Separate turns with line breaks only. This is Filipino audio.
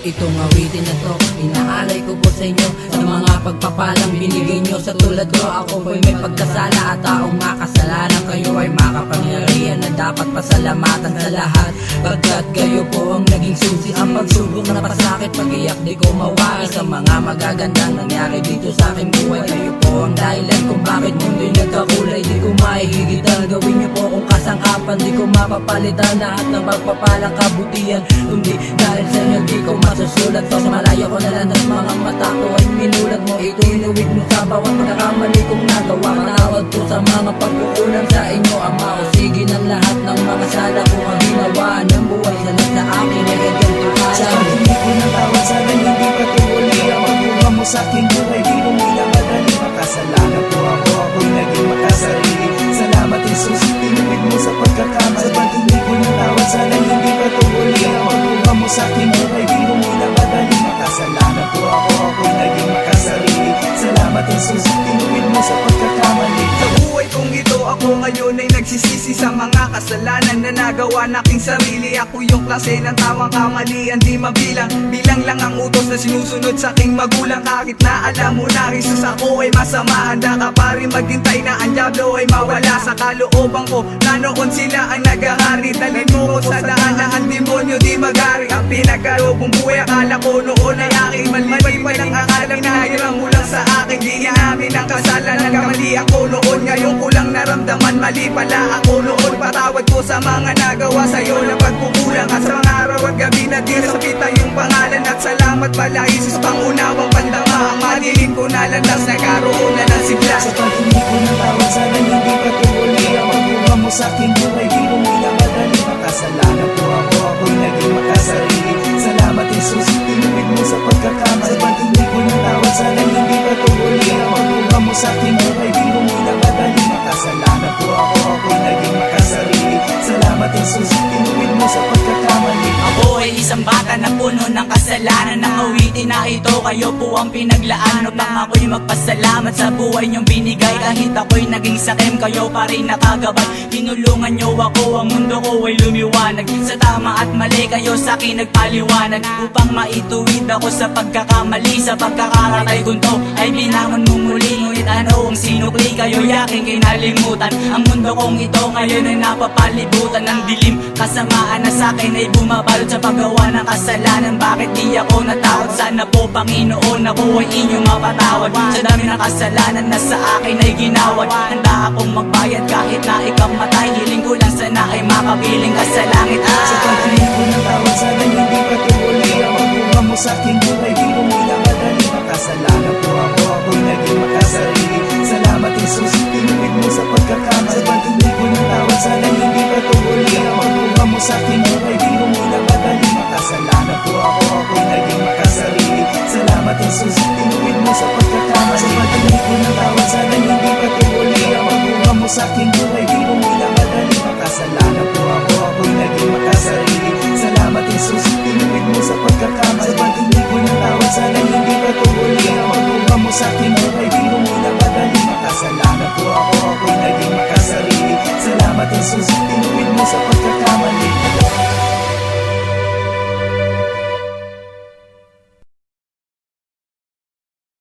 Itong awitin na to, inaalay ko po sa inyo. Sa mga pagpapalang binigay nyo sa tulad ko Ako po'y may pagkasala at taong makasalanan. Kayo ay makapangyarihan na dapat pasalamatan sa lahat. Pagkat kayo po ang naging susi Ang pagsubok na pasakit, pag-iyak di ko mawari Sa mga magagandang nangyari dito sa aking buhay. Kayo po ang dahilan kung bakit mundo'y nagkakulay. Di ko maihigitan, gawin niyo po kung kasangkapan Di ko mapapalitan lahat ng pagpapalang kabutihan. Kundi dahil sa inyo di ko masusulat. To Sa malayo ko na lang ng mga mata ko ay minulat mo. Ito inuwit mo sa bawat pagkakamali kong nagawa. Matawad po sa mga pagkukulang sa inyo Ama. O sige ng lahat ng mga sala ko. Ang ginawa ng buhay sa lahat na akin ay ganito
Sa
kaya
hindi ko natawad sana hindi patuloy Ang pagbuha mo sa aking ako
ngayon ay nagsisisi sa mga kasalanan na nagawa ng aking sarili. Ako yung klase ng tamang kamalian di mabilang. Bilang lang ang utos na sinusunod sa aking magulang. Kahit na alam mo na Jesus ako ay masama. Handa ka pa rin maghintay na ang diablo ay mawala. Sa kalooban ko na noon sila ang nagahari Dalhin mo ko sa daan na ang demonyo di magari pinagkalobong buhay akala ko noon ay aking malibay pa ng akala na hiram mo lang sa akin. Di namin ang kasalanan kamali ako noon. Ngayon ko lang naramdaman mali pala ako noon. Patawad ko sa mga nagawa sa'yo na pagkukulang At sa mga araw at gabi na di nasakita yung pangalan. At salamat pala Isis pangunawang pandama. Ang madilim ko na landas nagkaroon na ng sigla.
Sa pag-hindi Tinuwid mo sa pagkakamali
puno ng kasalanan. Nang awitin na ito kayo po ang pinaglaan. Upang ako'y magpasalamat sa buhay niyong binigay. Kahit ako'y naging sakim kayo pa rin nakagabay. Tinulungan niyo ako ang mundo ko ay lumiwanag. Sa tama at mali kayo sa akin nagpaliwanag. Upang maituwid ako sa pagkakamali Sa pagkakaratay kong to ay binangon mo muli. Ngunit ano ang sinukli kayo yaking kinalimutan. Ang mundo kong ito ngayon ay napapalibutan ng dilim. Kasamaan na sa akin ay bumabalot sa paggawa ng kasalanan Bakit di ako natawad? Sana po Panginoon ako ay inyong mapatawad. Sa dami ng kasalanan na sa akin ay ginawad. Handa akong magbayad kahit na ikamatay Hiling ko lang sana ay makabiling ka sa langit.
Sa
ah.
pag-hindi ko natawad sana hindi patuloy Ang pagbuha mo sa aking buhay Di mo minamadali makasalanan po ako Ako'y naging makasarili. Salamat Jesus, tinuwid mo sa pagkakamali. Sa pag-hindi ko natawad sana hindi patuloy Ang pagbuha mo sa aking Tinuwid mo sa pagkakamali. Sa pag-hindi ko natawad sana hindi patuloy Ang pagbuha mo sa aking buhay